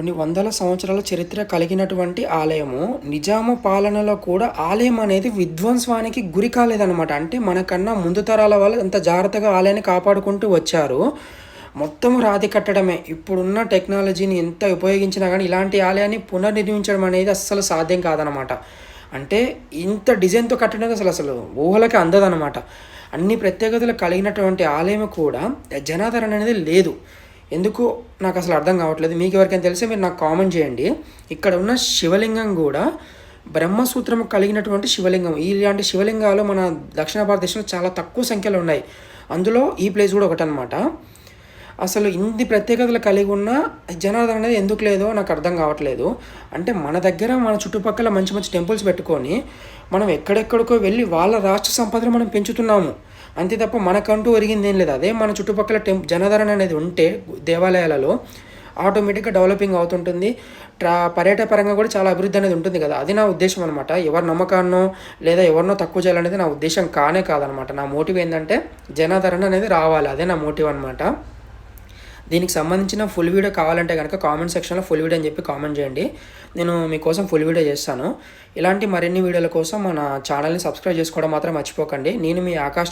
కొన్ని వందల సంవత్సరాల చరిత్ర కలిగినటువంటి ఆలయము నిజాము పాలనలో కూడా ఆలయం అనేది విధ్వంసానికి గురి కాలేదనమాట అంటే మనకన్నా ముందు తరాల వాళ్ళు అంత జాగ్రత్తగా ఆలయాన్ని కాపాడుకుంటూ వచ్చారు. మొత్తం రాతి కట్టడమే. ఇప్పుడున్న టెక్నాలజీని ఎంత ఉపయోగించినా కానీ ఇలాంటి ఆలయాన్ని పునర్నిర్మించడం అనేది అస్సలు సాధ్యం కాదనమాట అంటే ఇంత డిజైన్తో కట్టడం అసలు అసలు ఊహలకి అందదనమాట అన్ని ప్రత్యేకతలు కలిగినటువంటి ఆలయం కూడా జనాదరణ అనేది లేదు. ఎందుకు నాకు అసలు అర్థం కావట్లేదు. మీకు ఎవరికైనా తెలిస్తే మీరు నాకు కామెంట్ చేయండి. ఇక్కడ ఉన్న శివలింగం కూడా బ్రహ్మసూత్రం కలిగినటువంటి శివలింగం. ఇలాంటి శివలింగాలు మన దక్షిణ భారతదేశంలో చాలా తక్కువ సంఖ్యలో ఉన్నాయి. అందులో ఈ ప్లేస్ కూడా ఒకటి అనమాట అసలు ఇన్ని ప్రత్యేకతలు కలిగి ఉన్న జనాదరణ అనేది ఎందుకు లేదో నాకు అర్థం కావట్లేదు. అంటే మన దగ్గర మన చుట్టుపక్కల మంచి మంచి టెంపుల్స్ పెట్టుకొని మనం ఎక్కడెక్కడికో వెళ్ళి వాళ్ళ రాష్ట్ర సంపదను మనం పెంచుతున్నాము. అంతే తప్ప మనకంటూ ఒరిగింది ఏం లేదు. అదే మన చుట్టుపక్కల టెం జనాదరణ అనేది ఉంటే దేవాలయాలలో ఆటోమేటిక్గా డెవలపింగ్ అవుతుంటుంది. ట్రా పర్యటన పరంగా కూడా చాలా అభివృద్ధి అనేది ఉంటుంది కదా. అది నా ఉద్దేశం అనమాట ఎవరి నమ్మకాన్నో లేదా ఎవరినో తక్కువ చేయాలనేది నా ఉద్దేశం కానే కాదనమాట నా మోటివ్ ఏంటంటే జనాదరణ అనేది రావాలి. అదే నా మోటివ్ అనమాట దీనికి సంబంధించిన ఫుల్ వీడియో కావాలంటే కనుక కామెంట్ సెక్షన్లో ఫుల్ వీడియో అని చెప్పి కామెంట్ చేయండి. నేను మీకోసం ఫుల్ వీడియో చేస్తాను. ఇలాంటి మరిన్ని వీడియోల కోసం మన ఛానల్ని సబ్స్క్రైబ్ చేసుకోవడం మాత్రం మర్చిపోకండి. నేను మీ ఆకాష్